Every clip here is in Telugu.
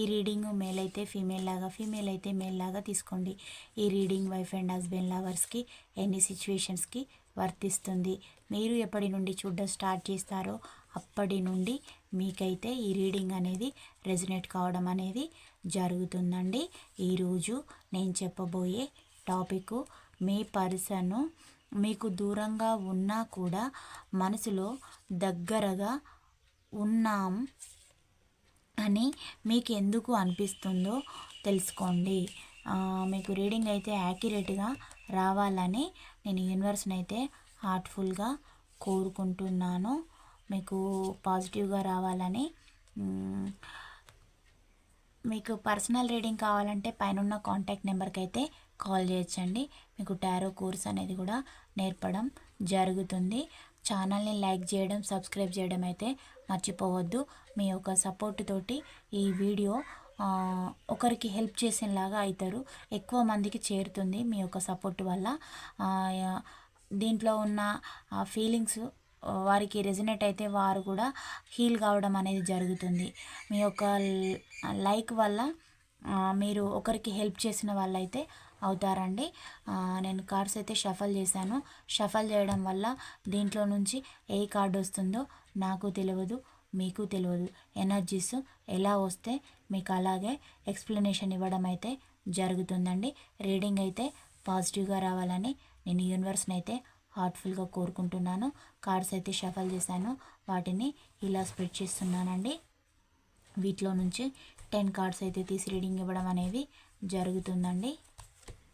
ఈ రీడింగ్ మేల్ అయితే ఫీమేల్ లాగా ఫీమేల్ అయితే మేల్ లాగా తీసుకోండి. ఈ రీడింగ్ వైఫ్ అండ్ హస్బెండ్ లవర్స్కి ఎన్ని సిచ్యువేషన్స్కి వర్తిస్తుంది. మీరు ఎప్పటి నుండి చూడడం స్టార్ట్ చేస్తారో అప్పటి నుండి మీకైతే ఈ రీడింగ్ అనేది రెజినేట్ కావడం అనేది జరుగుతుందండి. ఈరోజు నేను చెప్పబోయే టాపిక్ మీ పర్సన్ మీకు దూరంగా ఉన్నా కూడా మనసులో దగ్గరగా ఉన్నాం అని మీకు ఎందుకు అనిపిస్తుందో తెలుసుకోండి. మీకు రీడింగ్ అయితే యాక్యురేట్గా రావాలని నేను యూనివర్స్ని అయితే హార్ట్ఫుల్గా కోరుకుంటున్నాను. మీకు పాజిటివ్గా రావాలని మీకు పర్సనల్ రీడింగ్ కావాలంటే పైన కాంటాక్ట్ నెంబర్కి అయితే కాల్ చేయొచ్చండి. మీకు టారో కోర్స్ అనేది కూడా నేర్పడం జరుగుతుంది. ఛానల్ని లైక్ చేయడం సబ్స్క్రైబ్ చేయడం అయితే మర్చిపోవద్దు. మీ యొక్క సపోర్ట్ తోటి ఈ వీడియో ఒకరికి హెల్ప్ చేసేలాగా అవుతారు ఎక్కువ మందికి చేరుతుంది మీ యొక్క సపోర్ట్ వల్ల. దీంట్లో ఉన్న ఫీలింగ్స్ వారికి రెజినేట్ అయితే వారు కూడా హీల్ కావడం అనేది జరుగుతుంది. మీ యొక్క లైక్ వల్ల మీరు ఒకరికి హెల్ప్ చేసిన వాళ్ళైతే అవుతారండి. నేను కార్డ్స్ అయితే షఫల్ చేశాను. షఫల్ చేయడం వల్ల దీంట్లో నుంచి ఏ కార్డు వస్తుందో నాకు తెలియదు మీకు తెలియదు ఎనర్జీస్ ఎలా వస్తే మీకు అలాగే ఎక్స్ప్లెనేషన్ ఇవ్వడం అయితే జరుగుతుందండి. రీడింగ్ అయితే పాజిటివ్గా రావాలని నేను యూనివర్స్ని అయితే హార్ట్ఫుల్గా కోరుకుంటున్నాను. కార్డ్స్ అయితే షఫల్ చేశాను. వాటిని ఇలా స్ప్రెడ్ చేస్తున్నానండి. వీటిలో నుంచి టెన్ కార్డ్స్ అయితే తీసి రీడింగ్ ఇవ్వడం అనేది జరుగుతుందండి.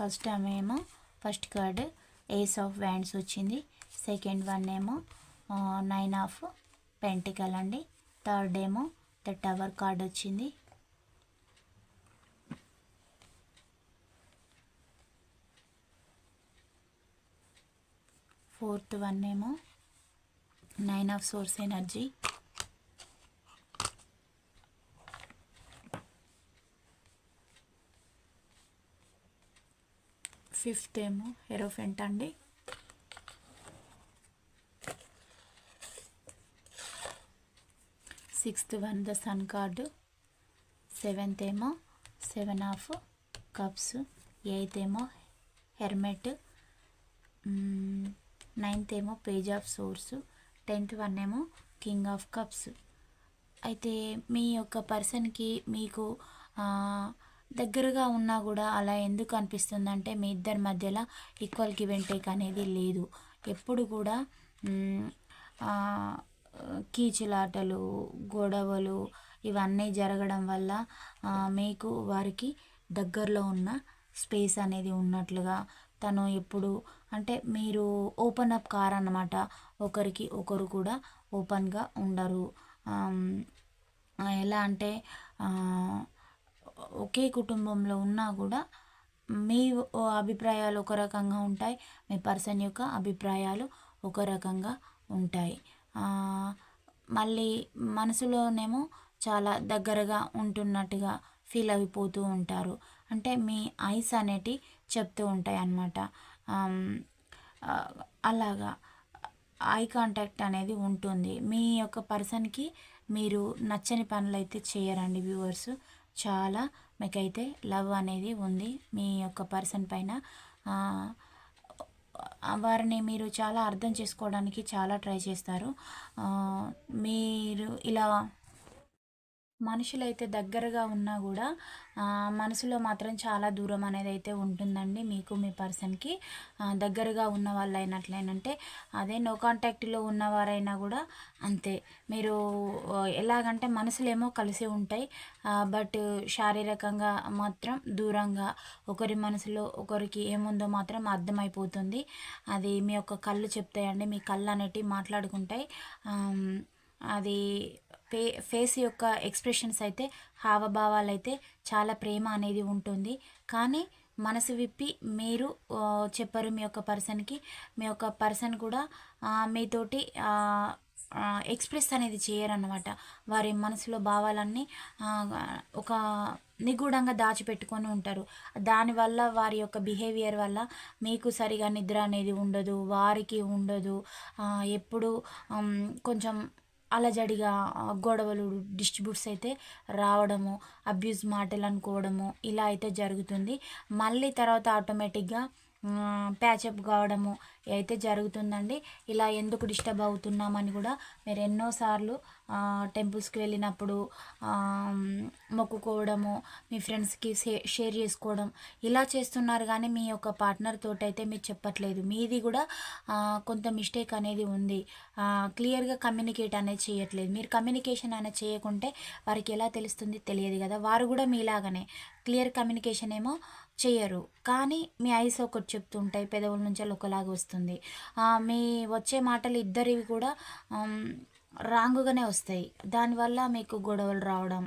ఫస్ట్ ఆమె ఏమో first card ace of wands వచ్చింది. సెకండ్ వన్ ఏమో నైన్ ఆఫ్ పెంటికల్ అండి. థర్డ్ ఏమో ద టవర్ కార్డ్ వచ్చింది. ఫోర్త్ వన్ ఏమో nine of swords energy. Fifth ఏమో ఎరోఫెంట్ అండి. Sixth one the sun card seventh ఏమో సెవెన్ ఆఫ్ కప్స్ ఎయిత్ ఏమో హెర్మెట్ నైన్త్ ఏమో page of swords tenth one ఏమో కింగ్ ఆఫ్ కప్స్. అయితే మీ యొక్క పర్సన్కి మీకు దగ్గరగా ఉన్నా కూడా అలా ఎందుకు అనిపిస్తుందంటే మీ ఇద్దరి మధ్యలో ఈక్వల్ గివ్ అండ్ టేక్ అనేది లేదు. ఎప్పుడు కూడా కీచులాటలు గొడవలు ఇవన్నీ జరగడం వల్ల మీకు వారికి దగ్గరలో ఉన్న స్పేస్ అనేది ఉన్నట్లుగా తను ఎప్పుడు అంటే మీరు ఓపెన్ అప్ కార్ అన్నమాట. ఒకరికి ఒకరు కూడా ఓపెన్గా ఉండరు. ఎలా అంటే ఒకే కుటుంబంలో ఉన్నా కూడా మీ అభిప్రాయాలు ఒక రకంగా ఉంటాయి. మీ పర్సన్ యొక్క అభిప్రాయాలు ఒక రకంగా ఉంటాయి. మళ్ళీ మనసులోనేమో చాలా దగ్గరగా ఉంటున్నట్టుగా ఫీల్ అయిపోతూ ఉంటారు. అంటే మీ ఐస్ అనేటి చెప్తూ ఉంటాయి అన్నమాట. అలాగా. ఐ కాంటాక్ట్ అనేది ఉంటుంది. మీ యొక్క పర్సన్కి మీరు నచ్చని పనులు అయితే చేయరండి వ్యూవర్స్. చాలా మీకైతే లవ్ అనేది ఉంది. మీ యొక్క పర్సన్ పైన వారిని మీరు చాలా అర్థం చేసుకోవడానికి చాలా ట్రై చేస్తారు. మీరు ఇలా మనుషులైతే దగ్గరగా ఉన్నా కూడా మనసులో మాత్రం చాలా దూరం అనేది అయితే ఉంటుందండి మీకు మీ పర్సన్కి. దగ్గరగా ఉన్న వాళ్ళు అయినట్లయినంటే అదే నో కాంటాక్ట్లో ఉన్నవారైనా కూడా అంతే. మీరు ఎలాగంటే మనసులేమో కలిసి ఉంటాయి బట్ శారీరకంగా మాత్రం దూరంగా ఒకరి మనసులో ఒకరికి ఏముందో మాత్రం అర్థమైపోతుంది. అది మీ యొక్క కళ్ళు చెప్తాయండి మీ కళ్ళు అనేటివి మాట్లాడుకుంటాయి అది ఫే ఫేస్ యొక్క ఎక్స్ప్రెషన్స్ అయితే హావభావాలు అయితే చాలా ప్రేమ అనేది ఉంటుంది. కానీ మనసు విప్పి మీరు చెప్పరు మీ యొక్క పర్సన్కి. మీ యొక్క పర్సన్ కూడా మీతోటి ఎక్స్ప్రెస్ అనేది చేయరన్నమాట. వారి మనసులో భావాలన్నీ ఒక నిగూఢంగా దాచిపెట్టుకొని ఉంటారు. దానివల్ల వారి యొక్క బిహేవియర్ వల్ల మీకు సరిగా నిద్ర అనేది ఉండదు వారికి ఉండదు. ఎప్పుడు కొంచెం అలజడిగా గొడవలు డిస్ట్రిబ్యూట్స్ అయితే రావడము అబ్యూస్ మాటలు అనుకోవడము ఇలా అయితే జరుగుతుంది. మళ్ళీ తర్వాత ఆటోమేటిక్గా ప్యాచప్ కావడము అయితే జరుగుతుందండి. ఇలా ఎందుకు డిస్టర్బ్ అవుతున్నామని కూడా మీరు ఎన్నోసార్లు టెంపుల్స్కి వెళ్ళినప్పుడు మొక్కుకోవడము మీ ఫ్రెండ్స్కి షేర్ చేసుకోవడం ఇలా చేస్తున్నారు కానీ మీ యొక్క పార్ట్నర్ తోటైతే అయితే మీరు చెప్పట్లేదు. మీది కూడా కొంత మిస్టేక్ అనేది ఉంది. క్లియర్గా కమ్యూనికేట్ అనేది చేయట్లేదు. మీరు కమ్యూనికేషన్ అనేది చేయకుంటే వారికి ఎలా తెలుస్తుంది తెలియదు కదా. వారు కూడా మీలాగానే. క్లియర్ కమ్యూనికేషన్ ఏమో చేయరు. కానీ మీ ఐస్ ఒకటి చెప్తుంటాయి పెదవుల నుంచి ఒకలాగా వస్తుంది. మీ వచ్చే మాటలు ఇద్దరివి కూడా రాంగుగానే వస్తాయి. దానివల్ల మీకు గొడవలు రావడం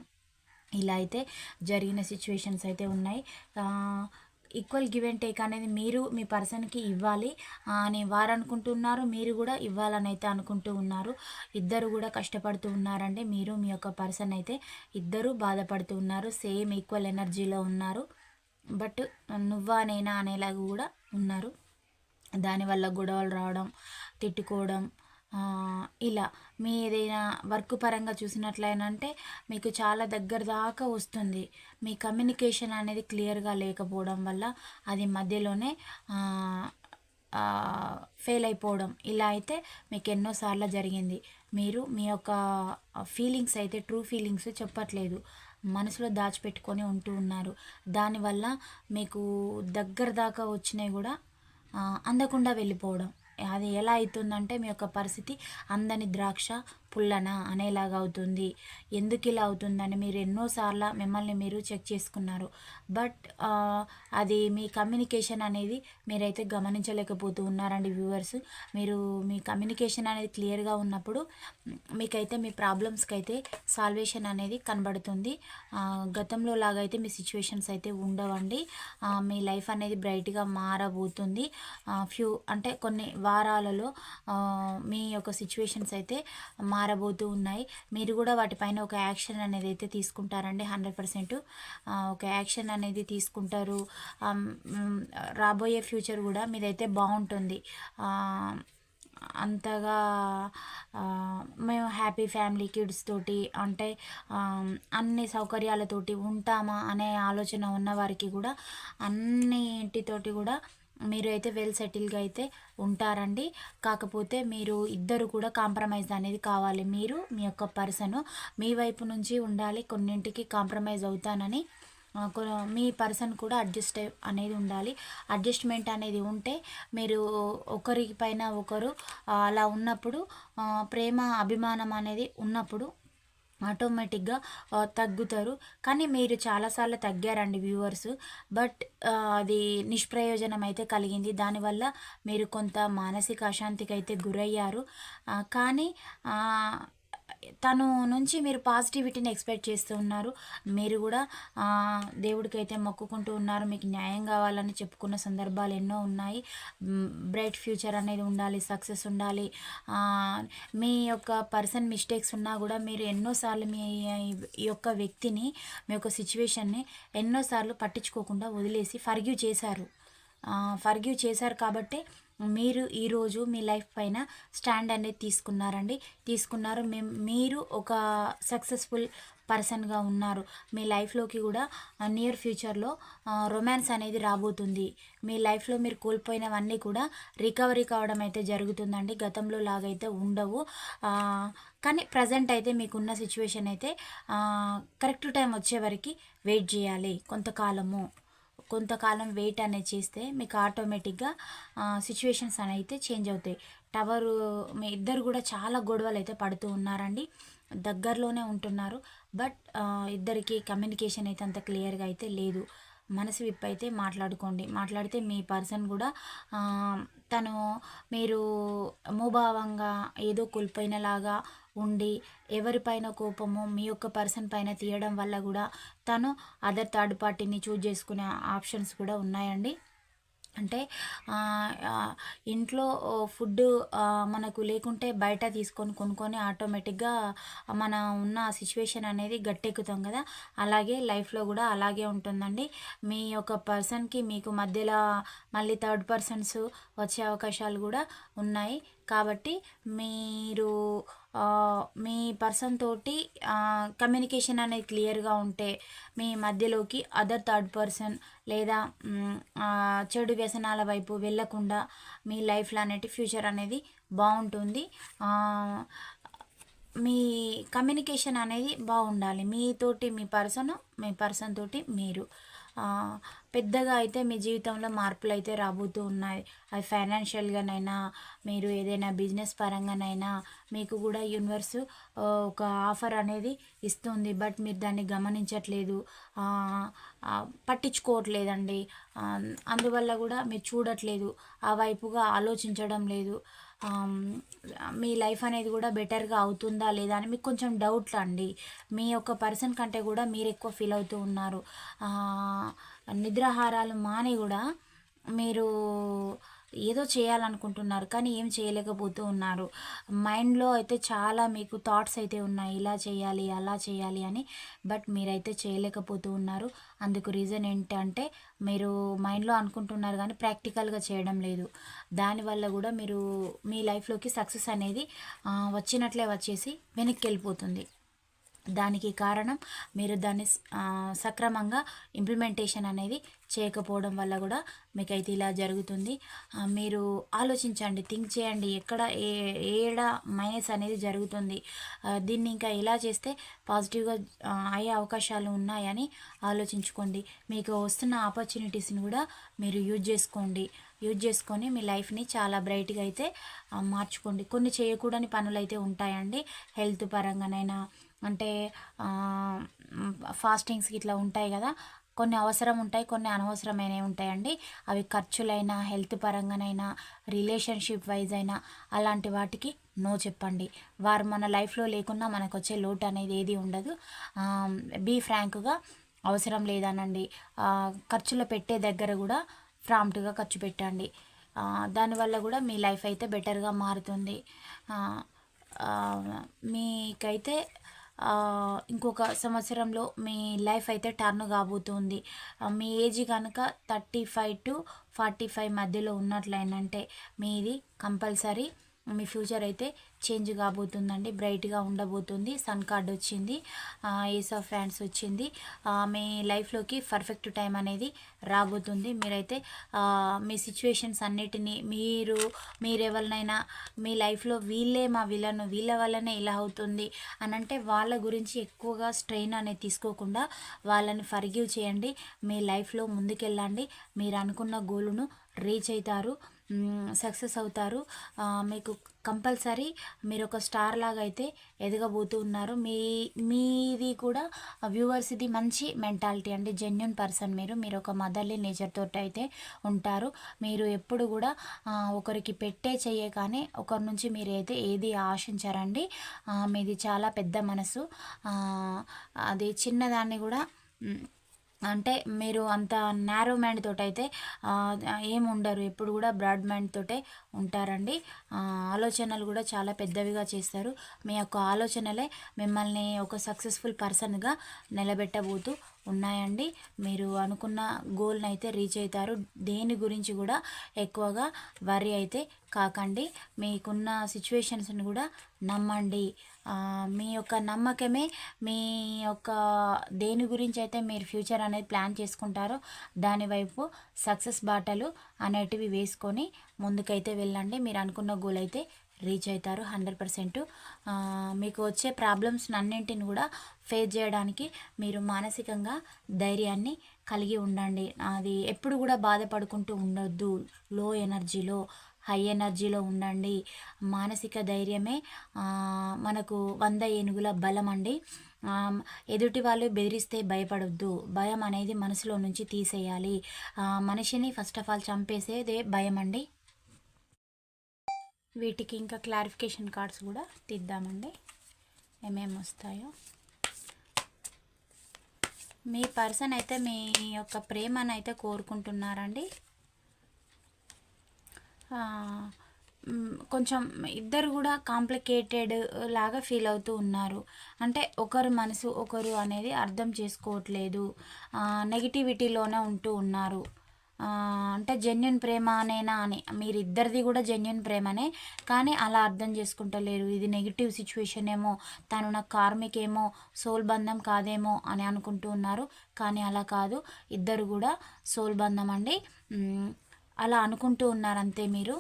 ఇలా అయితే జరిగిన సిచ్యువేషన్స్ అయితే ఉన్నాయి. ఈక్వల్ గివ్ అండ్ టేక్ అనేది మీరు మీ పర్సన్కి ఇవ్వాలి. అని వారు అనుకుంటున్నారు మీరు కూడా ఇవ్వాలని అయితే అనుకుంటూ ఉన్నారు. ఇద్దరు కూడా కష్టపడుతూ ఉన్నారంటే మీరు మీ యొక్క పర్సన్ అయితే ఇద్దరు బాధపడుతూ ఉన్నారు. సేమ్ ఈక్వల్ ఎనర్జీలో ఉన్నారు. బట్ నువ్వా నేనా అనేలాగా కూడా ఉన్నారు. దానివల్ల గొడవలు రావడం తిట్టుకోవడం ఇలా. మీ ఏదైనా వర్క్ పరంగా చూసినట్లయినంటే మీకు చాలా దగ్గర దాకా వస్తుంది. మీ కమ్యూనికేషన్ అనేది క్లియర్గా లేకపోవడం వల్ల అది మధ్యలోనే ఫెయిల్ అయిపోవడం. ఇలా అయితే మీకు ఎన్నోసార్లు జరిగింది. మీరు మీ యొక్క ఫీలింగ్స్ అయితే ట్రూ ఫీలింగ్స్ చెప్పట్లేదు. మనసులో దాచిపెట్టుకొని ఉంటూ ఉన్నారు. దానివల్ల మీకు దగ్గర దాకా వచ్చినాయి కూడా అందకుండా వెళ్ళిపోవడం. అది ఎలా అవుతుందంటే మీ యొక్క పరిస్థితి అందని ద్రాక్ష పుల్లన అనేలాగా అవుతుంది. ఎందుకు ఇలా అవుతుందని మీరు ఎన్నోసార్లు మిమ్మల్ని మీరు చెక్ చేసుకున్నారు. బట్ అది మీ కమ్యూనికేషన్ అనేది మీరైతే గమనించలేకపోతూ ఉన్నారండి వ్యూవర్స్. మీరు మీ కమ్యూనికేషన్ అనేది క్లియర్గా ఉన్నప్పుడు మీకైతే మీ ప్రాబ్లమ్స్కి అయితే సాల్వేషన్ అనేది కనబడుతుంది. గతంలో లాగైతే మీ సిచ్యువేషన్స్ అయితే ఉండవండి. మీ లైఫ్ అనేది బ్రైట్గా మారబోతుంది. ఫ్యూ అంటే కొన్ని వారాలలో మీ యొక్క సిచ్యువేషన్స్ అయితే మా మారబోతూ ఉన్నాయి. మీరు కూడా వాటిపైన ఒక యాక్షన్ అనేది అయితే తీసుకుంటారండి హండ్రెడ్ పర్సెంట్. ఒక యాక్షన్ అనేది తీసుకుంటారు. రాబోయే ఫ్యూచర్ కూడా మీదైతే బాగుంటుంది. అంతగా మేము హ్యాపీ ఫ్యామిలీ కిడ్స్ తోటి అంటే అన్ని సౌకర్యాలతోటి ఉంటామా అనే ఆలోచన ఉన్న వారికి కూడా అన్నింటితోటి కూడా మీరు అయితే వెల్ సెటిల్గా అయితే ఉంటారండి. కాకపోతే మీరు ఇద్దరు కూడా కాంప్రమైజ్ అనేది కావాలి. మీరు మీ యొక్క పర్సను మీ వైపు నుంచి ఉండాలి కొన్నింటికి కాంప్రమైజ్ అవుతానని కొ- మీ పర్సన్ కూడా అడ్జస్ట్ అనేది ఉండాలి. అడ్జస్ట్మెంట్ అనేది ఉంటే మీరు ఒకరి పైన ఒకరు అలా ఉన్నప్పుడు ప్రేమ అభిమానం అనేది ఉన్నప్పుడు ఆటోమేటిక్గా తగ్గుతారు. కానీ మీరు చాలాసార్లు తగ్గారండి వ్యూవర్స్. బట్ అది నిష్ప్రయోజనం అయితే కలిగింది. దానివల్ల మీరు కొంత మానసిక అశాంతికి అయితే గురయ్యారు కానీ తను నుంచి మీరు పాజిటివిటీని ఎక్స్పెక్ట్ చేస్తూ ఉన్నారు. మీరు కూడా దేవుడికైతే మొక్కుకుంటూ ఉన్నారు. మీకు న్యాయం కావాలని చెప్పుకున్న సందర్భాలు ఎన్నో ఉన్నాయి. బ్రైట్ ఫ్యూచర్ అనేది ఉండాలి సక్సెస్ ఉండాలి. మీ యొక్క పర్సన్ మిస్టేక్స్ ఉన్నా కూడా మీరు ఎన్నోసార్లు మీ ఈ యొక్క వ్యక్తిని మీ యొక్క సిచ్యువేషన్ని ఎన్నోసార్లు పట్టించుకోకుండా వదిలేసి ఫర్గ్యూ చేశారు. ఫర్గ్యూ చేశారు కాబట్టి మీరు ఈరోజు మీ లైఫ్ పైన స్టాండ్ అనేది తీసుకున్నారండి. తీసుకున్నారు. మేము మీరు ఒక సక్సెస్ఫుల్ పర్సన్గా ఉన్నారు. మీ లైఫ్లోకి కూడా నియర్ ఫ్యూచర్లో రొమాన్స్ అనేది రాబోతుంది. మీ లైఫ్లో మీరు కోల్పోయినవన్నీ కూడా రికవరీ కావడం అయితే జరుగుతుందండి. గతంలో లాగైతే ఉండవు. కానీ ప్రజెంట్ అయితే మీకున్న సిచ్యువేషన్ అయితే కరెక్ట్ టైం వచ్చే వరకు వెయిట్ చేయాలి కొంతకాలము. కొంతకాలం వెయిట్ అనేది చేస్తే మీకు ఆటోమేటిక్గా సిచ్యువేషన్స్ అనేవి అయితే చేంజ్ అవుతాయి. టవర్ మీ ఇద్దరు కూడా చాలా గొడవలు అయితే పడుతూ ఉన్నారండి. దగ్గరలోనే ఉంటున్నారు. బట్ ఇద్దరికి కమ్యూనికేషన్ అయితే అంత క్లియర్గా అయితే లేదు. మనసు విప్పి అయితే మాట్లాడుకోండి. మాట్లాడితే మీ పర్సన్ కూడా తను మీరు అమోభావంగా ఏదో కోల్పోయినలాగా ఉండి ఎవరిపైన కోపము మీ యొక్క పర్సన్ పైన తీయడం వల్ల కూడా తను అదర్ థర్డ్ పార్టీని చూజ్ చేసుకునే ఆప్షన్స్ కూడా ఉన్నాయండి. అంటే ఇంట్లో ఫుడ్ మనకు లేకుంటే బయట తీసుకొని కొనుక్కొని ఆటోమేటిక్గా మన ఉన్న సిచ్యువేషన్ అనేది గట్టెక్కుతాం కదా. అలాగే లైఫ్లో కూడా అలాగే ఉంటుందండి. మీ యొక్క పర్సన్కి మీకు మధ్యలో మళ్ళీ థర్డ్ పర్సన్స్ వచ్చే అవకాశాలు కూడా ఉన్నాయి. కాబట్టి మీరు మీ పర్సన్ తోటి కమ్యూనికేషన్ అనేది క్లియర్గా ఉంటే మీ మధ్యలోకి అదర్ థర్డ్ పర్సన్ లేదా చెడు వ్యసనాల వైపు వెళ్ళకుండా మీ లైఫ్లో అనేది ఫ్యూచర్ అనేది బాగుంటుంది. మీ కమ్యూనికేషన్ అనేది బాగుండాలి. మీతోటి మీ పర్సన్ మీ పర్సన్ తోటి మీరు. పెద్దగా అయితే మీ జీవితంలో మార్పులు అయితే రాబోతూ ఉన్నాయి. అది ఫైనాన్షియల్గానైనా మీరు ఏదైనా బిజినెస్ పరంగానైనా మీకు కూడా యూనివర్స్ ఒక ఆఫర్ అనేది ఇస్తుంది. బట్ మీరు దాన్ని గమనించట్లేదు. పట్టించుకోవట్లేదండి. అందువల్ల కూడా మీరు చూడట్లేదు. ఆ వైపుగా ఆలోచించడం లేదు. మీ లైఫ్ అనేది కూడా బెటర్గా అవుతుందా లేదా అని మీకు కొంచెం డౌట్లు అండి. మీ యొక్క పర్సన్ కంటే కూడా మీరు ఎక్కువ ఫీల్ అవుతూ ఉన్నారు. నిద్రాహారాలు మాని కూడా మీరు ఏదో చేయాలనుకుంటున్నారు కానీ ఏం చేయలేకపోతూ ఉన్నారు. మైండ్లో అయితే చాలా మీకు థాట్స్ అయితే ఉన్నాయి ఇలా చేయాలి అలా చేయాలి అని. బట్ మీరైతే చేయలేకపోతూ ఉన్నారు. అందుకు రీజన్ ఏంటంటే మీరు మైండ్లో అనుకుంటున్నారు కానీ ప్రాక్టికల్గా చేయడం లేదు. దానివల్ల కూడా మీరు మీ లైఫ్లోకి సక్సెస్ అనేది వచ్చినట్లే వచ్చేసి వెనక్కి వెళ్ళిపోతుంది. దానికి కారణం మీరు దాన్ని సక్రమంగా ఇంప్లిమెంటేషన్ అనేది చేయకపోవడం వల్ల కూడా మీకైతే ఇలా జరుగుతుంది. మీరు ఆలోచించండి థింక్ చేయండి ఎక్కడ ఏ ఏడ మైనస్ అనేది జరుగుతుంది. దీన్ని ఇంకా ఎలా చేస్తే పాజిటివ్గా అయ్యే అవకాశాలు ఉన్నాయని ఆలోచించుకోండి. మీకు వస్తున్న ఆపర్చునిటీస్ని కూడా మీరు యూజ్ చేసుకోండి. యూజ్ చేసుకొని మీ లైఫ్ని చాలా బ్రైట్గా అయితే మార్చుకోండి. కొన్ని చేయకూడని పనులు అయితే ఉంటాయండి. హెల్త్ పరంగానైనా అంటే ఫాస్టింగ్స్కి ఇట్లా ఉంటాయి కదా కొన్ని అవసరం ఉంటాయి కొన్ని అనవసరమైనవి ఉంటాయండి. అవి ఖర్చులైనా హెల్త్ పరంగానైనా రిలేషన్షిప్ వైజ్ అయినా అలాంటి వాటికి నో చెప్పండి. వారు మన లైఫ్లో లేకున్నా మనకు వచ్చే లోటు అనేది ఏది ఉండదు. బీ ఫ్రాంక్గా అవసరం లేదనండి. ఖర్చులు పెట్టే దగ్గర కూడా ప్రాంప్ట్గా ఖర్చు పెట్టండి. దానివల్ల కూడా మీ లైఫ్ అయితే బెటర్గా మారుతుంది. మీకైతే ఇంకొక సంవత్సరంలో మీ లైఫ్ అయితే టర్న్ కాబోతుంది. మీ ఏజ్ కనుక thirty five to forty five మధ్యలో ఉన్నట్లయినంటే మీది కంపల్సరీ మీ ఫ్యూచర్ అయితే చేంజ్ కాబోతుందండి బ్రైట్గా ఉండబోతుంది. సన్ కార్డ్ వచ్చింది ఏస్ ఆఫ్ ఫ్యాన్స్ వచ్చింది. మీ లైఫ్లోకి పర్ఫెక్ట్ టైం అనేది రాబోతుంది. మీరైతే మీ సిచ్యువేషన్స్ అన్నిటినీ మీరు మీరెవరినైనా మీ లైఫ్లో వీళ్ళే మా విలను వీళ్ళ వల్లనే ఇలా అవుతుంది అని అంటే వాళ్ళ గురించి ఎక్కువగా స్ట్రెయిన్ అనేది తీసుకోకుండా వాళ్ళని ఫర్గివ్ చేయండి. మీ లైఫ్లో ముందుకెళ్ళండి. మీరు అనుకున్న గోలును రీచ్ అవుతారు. సక్సెస్ అవుతారు. మీకు కంపల్సరీ మీరు ఒక స్టార్ లాగా అయితే ఎదగబోతూ ఉన్నారు. మీ మీది కూడా వ్యూవర్స్ ఇది మంచి మెంటాలిటీ అండి జెన్యున్ పర్సన్ మీరు. మీరు ఒక మదర్లీ నేచర్ తోటి అయితే ఉంటారు. మీరు ఎప్పుడు కూడా ఒకరికి పెట్టే చెయ్యే కానీ ఒకరి నుంచి మీరు అయితే ఏది ఆశించారండి మీది చాలా పెద్ద మనసు. అది చిన్నదాన్ని కూడా అంటే మీరు అంత నేరో మైండ్ తోటి అయితే ఏం ఉండరు. ఎప్పుడు కూడా బ్రాడ్ మైండ్ తోటే ఉంటారండి. ఆలోచనలు కూడా చాలా పెద్దవిగా చేస్తారు. మీ యొక్క ఆలోచనలే మిమ్మల్ని ఒక సక్సెస్ఫుల్ పర్సన్గా నిలబెట్టబోతూ ఉన్నాయండి. మీరు అనుకున్న గోల్ని అయితే రీచ్ అవుతారు దేని గురించి కూడా ఎక్కువగా వరి అయితే కాకండి. మీకున్న సిచ్యువేషన్స్ని కూడా నమ్మండి. మీ యొక్క నమ్మకమే మీ యొక్క దేని గురించి అయితే మీరు ఫ్యూచర్ అనేది ప్లాన్ చేసుకుంటారో దాని వైపు సక్సెస్ బాటలు అనేటివి వేసుకొని ముందుకైతే వెళ్ళండి. మీరు అనుకున్న గోల్ అయితే రీచ్ అవుతారు హండ్రెడ్ పర్సెంట్. మీకు వచ్చే ప్రాబ్లమ్స్ అన్నింటిని కూడా ఫేస్ చేయడానికి మీరు మానసికంగా ధైర్యాన్ని కలిగి ఉండండి. అది ఎప్పుడు కూడా బాధపడుకుంటూ ఉండొద్దు. లో ఎనర్జీలో హై ఎనర్జీలో ఉండండి. మానసిక ధైర్యమే మనకు వంద ఏనుగుల బలం అండి ఎదుటి వాళ్ళు బెదిరిస్తే భయపడొద్దు. భయం అనేది మనసులో నుంచి తీసేయాలి. మనిషిని ఫస్ట్ ఆఫ్ ఆల్ చంపేసేదే భయం అండి వీటికి ఇంకా క్లారిఫికేషన్ కార్డ్స్ కూడా తీద్దామండి. ఏమేమి వస్తాయో. మీ పర్సన్ అయితే మీ యొక్క ప్రేమను అయితే కోరుకుంటున్నారండి. కొంచెం ఇద్దరు కూడా కాంప్లికేటెడ్ లాగా ఫీల్ అవుతూ ఉన్నారు. అంటే ఒకరు మనసు ఒకరు అనేది అర్థం చేసుకోవట్లేదు. నెగిటివిటీలోనే ఉంటూ ఉన్నారు. అంటే జెన్యున్ ప్రేమ అనేనా అని. మీరు ఇద్దరిది కూడా జెన్యున్ ప్రేమనే కానీ అలా అర్థం చేసుకుంటలేరు. ఇది నెగిటివ్ సిచ్యువేషన్ ఏమో తను నా కార్మిక్ ఏమో సోల్ బంధం కాదేమో అని అనుకుంటూ ఉన్నారు. కానీ అలా కాదు. ఇద్దరు కూడా సోల్ బంధం అండి. అలా అనుకుంటూ ఉన్నారంతే మీరు?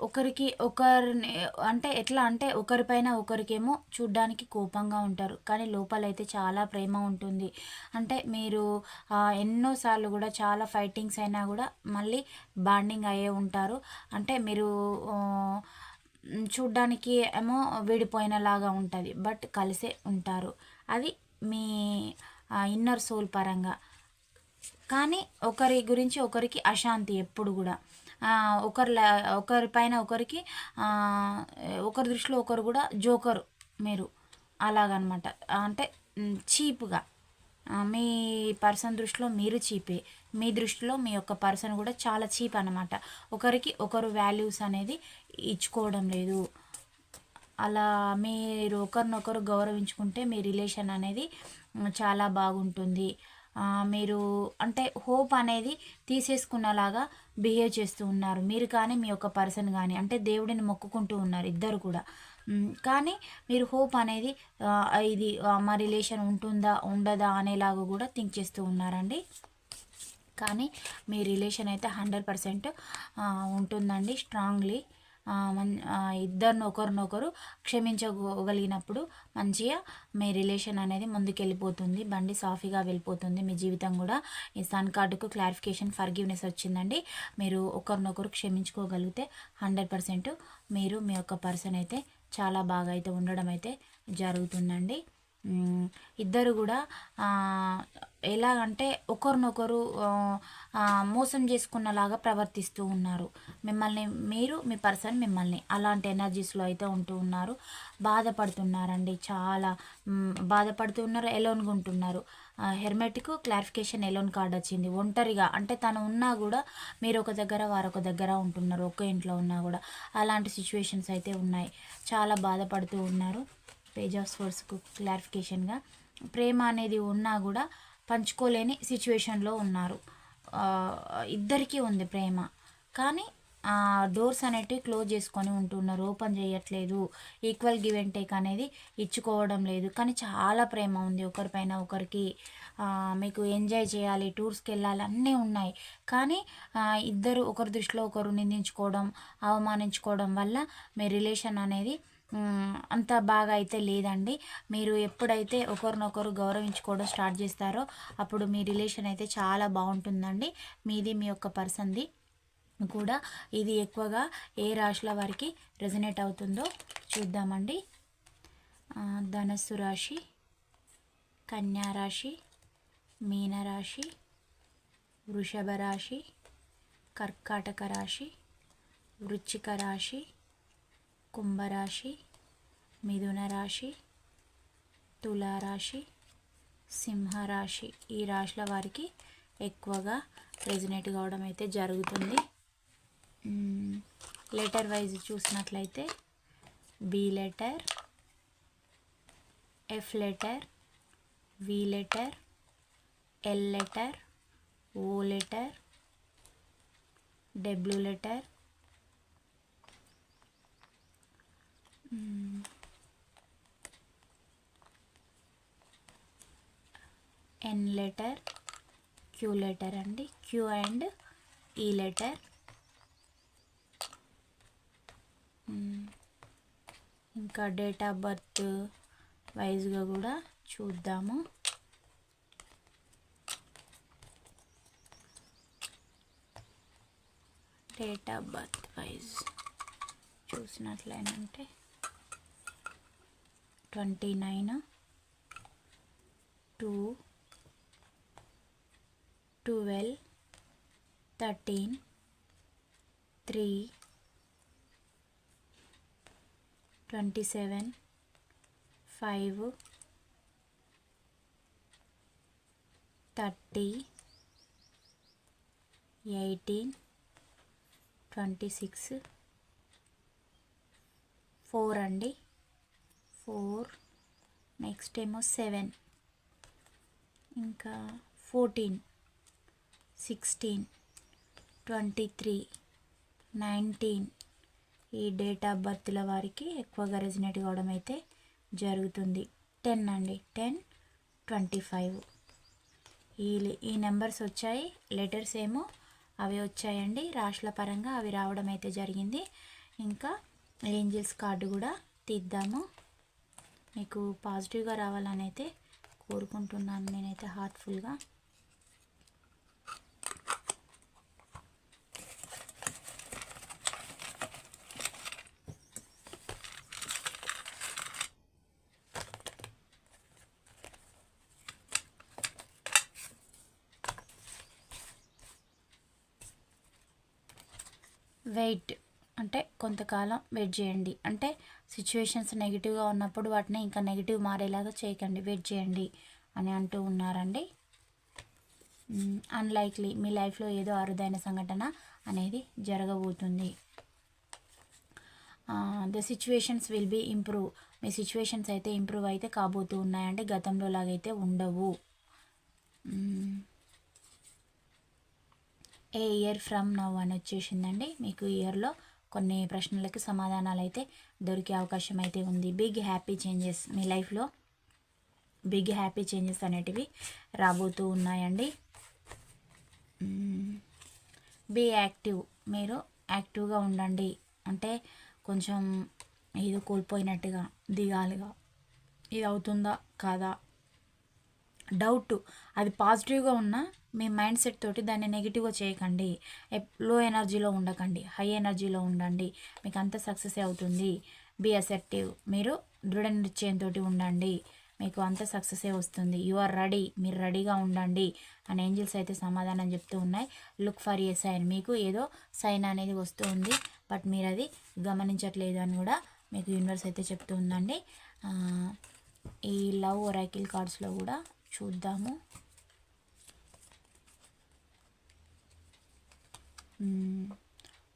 ఒకరికి ఒకరిని అంటే ఎట్లా అంటే ఒకరిపైన ఒకరికేమో చూడ్డానికి కోపంగా ఉంటారు. కానీ లోపలైతే చాలా ప్రేమ ఉంటుంది. అంటే మీరు ఎన్నోసార్లు కూడా చాలా ఫైటింగ్స్ అయినా కూడా మళ్ళీ బాండింగ్ అయ్యే ఉంటారు. అంటే మీరు చూడ్డానికి ఏమో విడిపోయినలాగా ఉంటుంది. బట్ కలిసే ఉంటారు. అది మీ ఇన్నర్ సోల్ పరంగా. కానీ ఒకరి గురించి ఒకరికి అశాంతి ఎప్పుడు కూడా. ఆ, ఒకరి పైన ఒకరికి ఒకరి దృష్టిలో ఒకరు కూడా జోకరు మీరు. అలాగనమాట. అంటే చీప్గా. మీ పర్సన్ దృష్టిలో మీరు చీపే. మీ దృష్టిలో మీ యొక్క పర్సన్ కూడా చాలా చీప్ అనమాట. ఒకరికి ఒకరు వాల్యూస్ అనేది ఇచ్చుకోవడం లేదు. అలా మీరు ఒకరినొకరు గౌరవించుకుంటే మీ రిలేషన్ అనేది చాలా బాగుంటుంది. మీరు అంటే హోప్ అనేది తీసేసుకున్నలాగా బిహేవ్ చేస్తూ ఉన్నారు. మీరు కానీ మీ యొక్క పర్సన్ కానీ అంటే దేవుడిని మొక్కుకుంటూ ఉన్నారు ఇద్దరు కూడా. కానీ మీరు హోప్ అనేది ఇది మా రిలేషన్ ఉంటుందా ఉండదా అనేలాగా కూడా థింక్ చేస్తూ ఉన్నారండి. కానీ మీ రిలేషన్ అయితే హండ్రెడ్ పర్సెంట్ ఉంటుందండి స్ట్రాంగ్లీ. ఇద్దరిని ఒకరినొకరు క్షమించగలిగినప్పుడు మంచిగా మీ రిలేషన్ అనేది ముందుకెళ్ళిపోతుంది. బండి సాఫీగా వెళ్ళిపోతుంది. మీ జీవితం కూడా ఈ సన్ కార్డుకు క్లారిఫికేషన్ ఫర్గివ్నెస్ వచ్చిందండి. మీరు ఒకరినొకరు క్షమించుకోగలిగితే హండ్రెడ్ పర్సెంట్ మీరు మీ యొక్క పర్సన్ అయితే చాలా బాగా అయితే ఉండడం అయితే జరుగుతుందండి. ఇద్దరు కూడా ఆ, ఎలాగంటే ఒకరినొకరు మోసం చేసుకున్నలాగా ప్రవర్తిస్తూ ఉన్నారు. మిమ్మల్ని మీరు మీ పర్సన్ మిమ్మల్ని అలాంటి ఎనర్జీస్లో అయితే ఉంటూ ఉన్నారు. బాధపడుతున్నారండి చాలా బాధపడుతూ ఉన్నారు ఎలోన్గా ఉంటున్నారు. హెర్మెటిక్ క్లారిఫికేషన్ ఎలోన్ కార్డ్ వచ్చింది. ఒంటరిగా అంటే తను ఉన్నా కూడా మీరు ఒక దగ్గర వారొక దగ్గర ఉంటున్నారు ఒక్క ఇంట్లో ఉన్నా కూడా. అలాంటి సిచ్యువేషన్స్ అయితే ఉన్నాయి. చాలా బాధపడుతూ ఉన్నారు. పేజ్ ఆఫ్ స్వర్డ్స్కు క్లారిఫికేషన్గా ప్రేమ అనేది ఉన్నా కూడా పంచుకోలేని సిచ్యువేషన్లో ఉన్నారు. ఇద్దరికీ ఉంది ప్రేమ. కానీ ఆ డోర్స్ అనేటివి క్లోజ్ చేసుకొని ఉంటున్నారు. ఓపెన్ చేయట్లేదు. ఈక్వల్ గివ్ అండ్ టేక్ అనేది ఇచ్చుకోవడం లేదు. కానీ చాలా ప్రేమ ఉంది ఒకరిపైన ఒకరికి. మీకు ఎంజాయ్ చేయాలి టూర్స్కి వెళ్ళాలి అన్నీ ఉన్నాయి. కానీ ఇద్దరు ఒకరి దృష్టిలో ఒకరు నిందించుకోవడం అవమానించుకోవడం వల్ల మీ రిలేషన్ అనేది అంత బాగా అయితే లేదండి. మీరు ఎప్పుడైతే ఒకరినొకరు గౌరవించుకోవడం స్టార్ట్ చేస్తారో అప్పుడు మీ రిలేషన్ అయితే చాలా బాగుంటుందండి. మీది మీ యొక్క పర్సన్ది కూడా ఇది ఎక్కువగా ఏ రాశుల వారికి రెజనేట్ అవుతుందో చూద్దామండి. ధనస్సు రాశి కన్యా రాశి మీనరాశి వృషభ రాశి కర్కాటక రాశి వృచ్చిక రాశి కుంభరాశి మిథున రాశి తులారాశి సింహరాశి ఈ రాశుల వారికి ఎక్కువగా రెజినేట్ కావడం అయితే జరుగుతుంది. లెటర్ వైజ్ చూసినట్లయితే B letter F letter V letter L letter O letter W letter. N letter Q letter అండి. క్యూ అండ్ ఈ లెటర్ ఇంకా డేట్ ఆఫ్ బర్త్ వైజ్గా కూడా చూద్దాము. Date of birth wise చూసినట్లయినంటే twenty nine two twelve thirteen three twenty seven five thirty eighteen twenty six four అండి. ఫోర్ నెక్స్ట్ ఏమో సెవెన్. ఇంకా fourteen. Sixteen twenty three nineteen ఈ డేట్ ఆఫ్ బర్త్ల వారికి ఎక్కువగా రెజినేట్ కావడం అయితే జరుగుతుంది. టెన్ అండి. టెన్ ట్వంటీ ఫైవ్ ఈ ఈ నెంబర్స్ వచ్చాయి. లెటర్స్ ఏమో అవి వచ్చాయండి. రాశుల పరంగా అవి రావడం అయితే జరిగింది. ఇంకా ఏంజిల్స్ కార్డు కూడా తీద్దాము. మీకు పాజిటివ్గా రావాలని అయితే కోరుకుంటున్నాను. నేనైతే హార్ట్ఫుల్గా వెయిట్ అంటే కొంతకాలం వెయిట్ చేయండి. అంటే సిచ్యువేషన్స్ నెగిటివ్గా ఉన్నప్పుడు వాటిని ఇంకా నెగిటివ్ మారేలాగా చేయకండి. వెయిట్ చేయండి అని అంటూ ఉన్నారండి. అన్లైక్లీ మీ లైఫ్లో ఏదో అరుదైన సంఘటన అనేది జరగబోతుంది. The situations will be improve me situations అయితే ఇంప్రూవ్ అయితే కాబోతూ ఉన్నాయంటే గతంలో లాగైతే ఉండవు. ఏ ఇయర్ ఫ్రమ్ నవ్ అని వచ్చేసిందండి. మీకు ఇయర్లో కొన్ని ప్రశ్నలకు సమాధానాలు అయితే దొరికే అవకాశం అయితే ఉంది. బిగ్ హ్యాపీ చేంజెస్ మీ లైఫ్లో బిగ్ హ్యాపీ చేంజెస్ అనేటివి రాబోతూ ఉన్నాయండి. Be active. మీరు యాక్టివ్గా ఉండండి. అంటే కొంచెం ఏదో కోల్పోయినట్టుగా దిగాలిగా. ఇది అవుతుందా? కాదా? డౌట్ అది పాజిటివ్గా ఉన్నా మీ మైండ్ సెట్ తోటి దాన్ని నెగిటివ్గా చేయకండి. లో ఎనర్జీలో ఉండకండి. హై ఎనర్జీలో ఉండండి. మీకు అంత సక్సెస్ అవుతుంది. Be acceptive. మీరు దృఢ నిశ్చయంతో ఉండండి. మీకు అంత సక్సెసే వస్తుంది. You are ready. మీరు రెడీగా ఉండండి అని ఏంజిల్స్ అయితే సమాధానం చెప్తూ ఉన్నాయి. Look for a sign. మీకు ఏదో సైన్ అనేది వస్తూ ఉంది. బట్ మీరు అది గమనించట్లేదు అని కూడా మీకు యూనివర్స్ అయితే చెప్తూ ఉందండి. ఈ లవ్ ఒరాకిల్ కార్డ్స్లో కూడా చూద్దాము.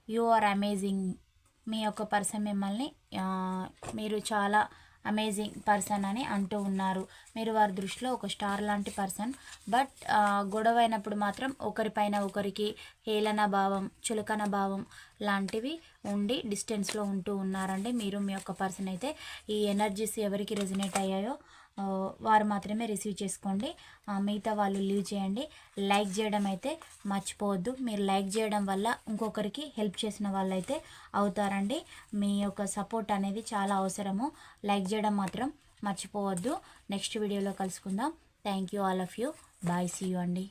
యు ఆర్ అమేజింగ్ మీ యొక్క పర్సన్ మిమ్మల్ని మీరు చాలా అమేజింగ్ పర్సన్ అని అంటూ ఉన్నారు. మీరు వారి దృష్టిలో ఒక స్టార్ లాంటి పర్సన్. బట్ గొడవ అయినప్పుడు మాత్రం ఒకరిపైన ఒకరికి హేళన భావం చులకన భావం లాంటివి ఉండి డిస్టెన్స్లో ఉంటూ ఉన్నారండి. మీరు మీ యొక్క పర్సన్ అయితే ఈ ఎనర్జీస్ ఎవరికి రెజినేట్ అయ్యాయో వారు మాత్రమే రిసీవ్ చేసుకోండి. మిగతా వాళ్ళు లీవ్ చేయండి. లైక్ చేయడం అయితే మర్చిపోవద్దు. మీరు లైక్ చేయడం వల్ల ఇంకొకరికి హెల్ప్ చేసిన వాళ్ళైతే అవుతారండి. మీ యొక్క సపోర్ట్ అనేది చాలా అవసరము. లైక్ చేయడం మాత్రం మర్చిపోవద్దు. నెక్స్ట్ వీడియోలో కలుసుకుందాం. Thank you all of you bye see you అండి.